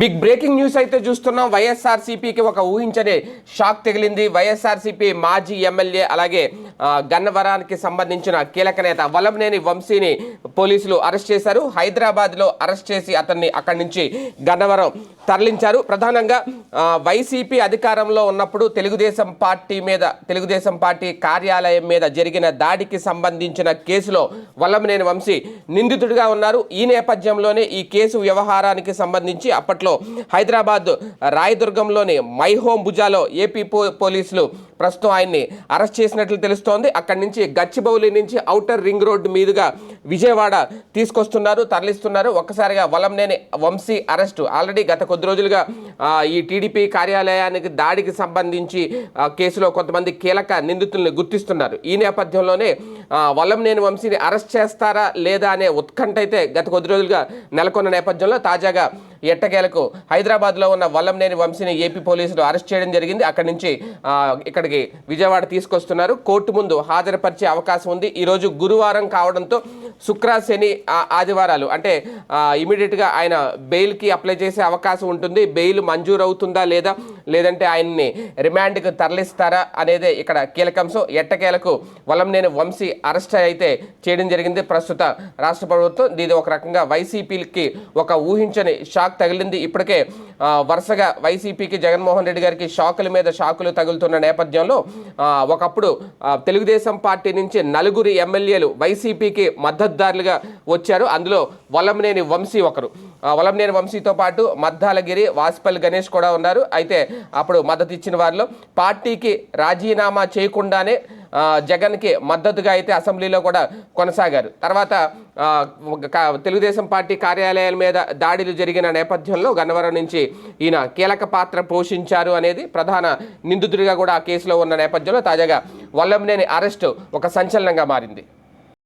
Big breaking news అయితే చూస్తున్నాం. వైఎస్ఆర్సీపీకి ఒక ఊహించని షాక్ తగిలింది. వైఎస్ఆర్సీపీ మాజీ ఎమ్మెల్యే అలాగే గన్నవరానికి సంబంధించిన కీలక నేత వలంనేని వంశీని పోలీసులు అరెస్ట్ చేశారు. హైదరాబాద్లో అరెస్ట్ చేసి అతన్ని అక్కడి నుంచి గన్నవరం తరలించారు. ప్రధానంగా వైసీపీ అధికారంలో ఉన్నప్పుడు తెలుగుదేశం పార్టీ మీద తెలుగుదేశం పార్టీ కార్యాలయం మీద జరిగిన దాడికి సంబంధించిన కేసులో వల్లమనేని వంశీ నిందితుడిగా ఉన్నారు. ఈ నేపథ్యంలోనే ఈ కేసు వ్యవహారానికి సంబంధించి అప్పట్లో Hyderabad రాయదుర్గంలోని My Home Bhuja A P పో పోలీసులు ప్రస్తుతం ఆయన్ని అరెస్ట్ చేసినట్లు తెలుస్తోంది. అక్కడి నుంచి గచ్చిబౌలి నుంచి ఔటర్ రింగ్ రోడ్డు మీదుగా విజయవాడ తీసుకొస్తున్నారు తరలిస్తున్నారు. ఒక్కసారిగా వలంనేని వంశీ అరెస్టు. ఆల్రెడీ గత కొద్ది రోజులుగా ఈ టీడీ టీడీపీ కార్యాలయానికి దాడికి సంబంధించి కేసులో కొంతమంది కీలక నిందితుల్ని గుర్తిస్తున్నారు. ఈ నేపథ్యంలోనే వల్లంనేని వంశీని అరెస్ట్ చేస్తారా లేదా అనే ఉత్కంఠ అయితే గత కొద్ది రోజులుగా నెలకొన్న నేపథ్యంలో తాజాగా ఎట్టకేలకు హైదరాబాద్లో ఉన్న వల్లంనేని వంశీని ఏపీ పోలీసులు అరెస్ట్ చేయడం జరిగింది. అక్కడి నుంచి ఇక్కడికి విజయవాడ తీసుకొస్తున్నారు. కోర్టు ముందు హాజరుపరిచే అవకాశం ఉంది. ఈరోజు గురువారం కావడంతో శుక్ర శని ఆదివారాలు అంటే ఇమీడియట్గా ఆయన బెయిల్కి అప్లై చేసే అవకాశం ఉంటుంది. బెయిల్ మంజూరు అవుతుందా లేదా లేదంటే ఆయన్ని రిమాండ్కి తరలిస్తారా అనేది ఇక్కడ కీలకాంశం ఎట్టకేలకు వలంనేని వంశీ అరెస్ట్ అయితే చేయడం జరిగింది. ప్రస్తుత రాష్ట్ర ప్రభుత్వం దీని ఒక రకంగా వైసీపీకి ఒక ఊహించని షాక్ తగిలింది. ఇప్పటికే వరుసగా వైసీపీకి జగన్మోహన్ రెడ్డి గారికి షాకుల మీద షాకులు తగులుతున్న నేపథ్యంలో ఒకప్పుడు తెలుగుదేశం పార్టీ నుంచి నలుగురు ఎమ్మెల్యేలు వైసీపీకి మద్దతుదారులుగా వచ్చారు. అందులో వలంనేని వంశీ ఒకరు. వలంనేని వంశీతో పాటు మద్దాలగిరి వాసిపల్లి గణేష్ కూడా ఉన్నారు. అయితే అప్పుడు మద్దతు ఇచ్చిన వారిలో పార్టీకి రాజీనామా చేయకుండానే జగన్కి మద్దతుగా అయితే అసెంబ్లీలో కూడా కొనసాగారు. తర్వాత తెలుగుదేశం పార్టీ కార్యాలయాల మీద దాడులు జరిగిన నేపథ్యంలో గన్నవరం నుంచి ఈయన కీలక పాత్ర పోషించారు అనేది ప్రధాన నిందితుడిగా కూడా ఆ కేసులో ఉన్న నేపథ్యంలో తాజాగా వల్లంనేని అరెస్టు ఒక సంచలనంగా మారింది.